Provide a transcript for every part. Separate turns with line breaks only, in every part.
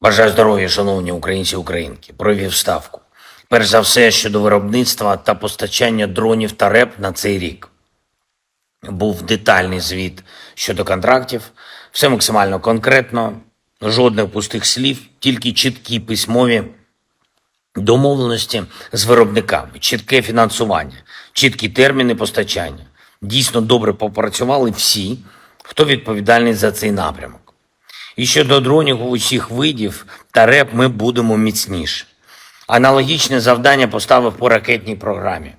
Бажаю здоров'я, шановні українці і українки. Провів ставку. Перш за все щодо виробництва та постачання дронів та РЕП на цей рік. Був детальний звіт щодо контрактів. Все максимально конкретно, жодних пустих слів, тільки чіткі письмові домовленості з виробниками, чітке фінансування, чіткі терміни постачання. Дійсно добре попрацювали всі, хто відповідальний за цей напрямок. І щодо дронів усіх видів та РЕП ми будемо міцніше. Аналогічне завдання поставив по ракетній програмі.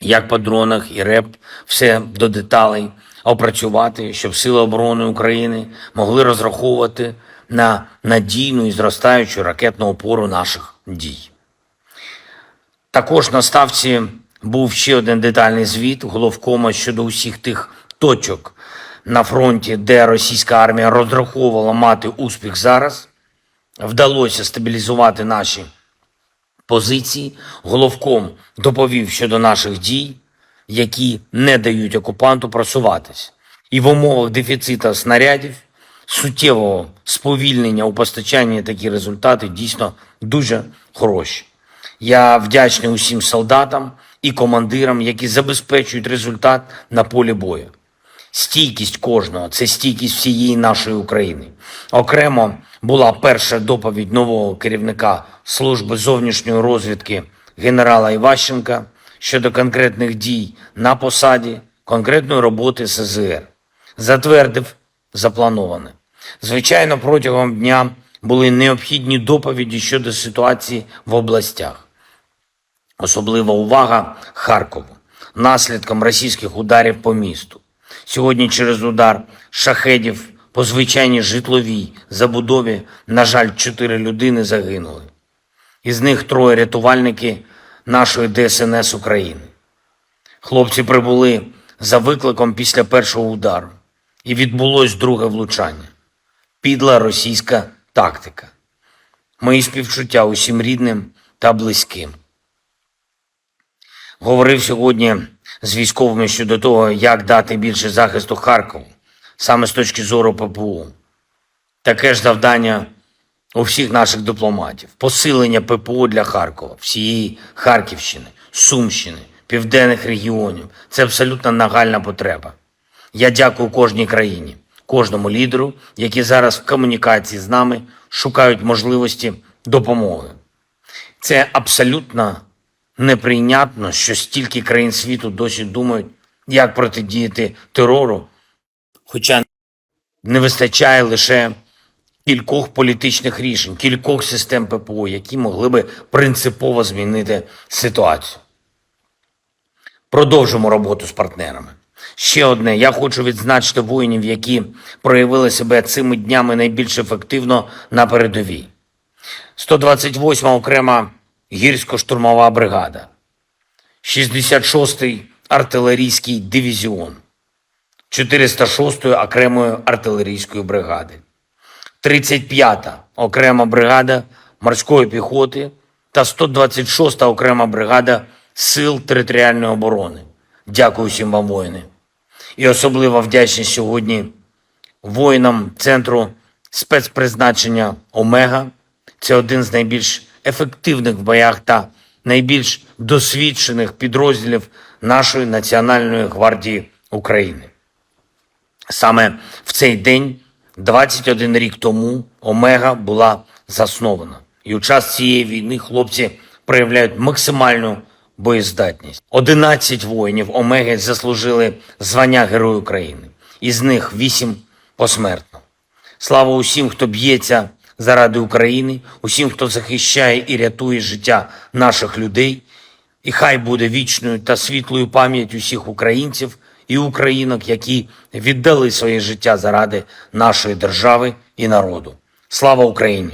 Як по дронах і РЕП, все до деталей опрацювати, щоб Сили оборони України могли розраховувати на надійну і зростаючу ракетну опору наших дій. Також на ставці був ще один детальний звіт головкома щодо усіх тих точок на фронті, де російська армія розраховувала мати успіх зараз. Вдалося стабілізувати наші позиції. Головком доповів щодо наших дій, які не дають окупанту просуватися. І в умовах дефіциту снарядів, суттєвого сповільнення у постачанні такі результати дійсно дуже хороші. Я вдячний усім солдатам і командирам, які забезпечують результат на полі бою. Стійкість кожного це стійкість всієї нашої України. Окремо була перша доповідь нового керівника служби зовнішньої розвідки генерала Іващенка щодо конкретних дій на посаді, конкретної роботи СЗР. Затвердив заплановане. Звичайно, протягом дня були необхідні доповіді щодо ситуації в областях. Особлива увага Харкову, наслідком російських ударів по місту. Сьогодні через удар шахедів по звичайній житловій забудові, на жаль, чотири людини загинули. Із них троє рятувальники нашої ДСНС України. Хлопці прибули за викликом після першого удару, і відбулось друге влучання. Підла російська тактика. Мої співчуття усім рідним та близьким. Говорив сьогодні з військовими щодо того, як дати більше захисту Харкову, саме з точки зору ППУ. Таке ж завдання у всіх наших дипломатів: посилення ППО для Харкова, всієї Харківщини, Сумщини, південних регіонів. Це абсолютно нагальна потреба. Я дякую кожній країні, кожному лідеру, які зараз в комунікації з нами шукають можливості допомоги. Це абсолютно неприйнятно, що стільки країн світу досі думають, як протидіяти терору, хоча не вистачає лише кількох політичних рішень, кількох систем ППО, які могли би принципово змінити ситуацію. Продовжимо роботу з партнерами. Ще одне, я хочу відзначити воїнів, які проявили себе цими днями найбільш ефективно на передовій. 128 окрема гірсько-штурмова бригада, 66-й артилерійський дивізіон, 406-ї окремої артилерійської бригади, 35-та окрема бригада морської піхоти та 126-та окрема бригада Сил територіальної оборони. Дякую всім вам, воїни. І особливо вдячність сьогодні воїнам Центру спецпризначення Омега. Це один з найбільш ефективних в боях та найбільш досвідчених підрозділів нашої Національної гвардії України. Саме в цей день, 21 рік тому, Омега була заснована. І у час цієї війни хлопці проявляють максимальну боєздатність. 11 воїнів Омеги заслужили звання Герой України. Із них 8 посмертно. Слава усім, хто б'ється заради України, усім, хто захищає і рятує життя наших людей. І хай буде вічною та світлою пам'ять усіх українців і українок, які віддали своє життя заради нашої держави і народу. Слава Україні!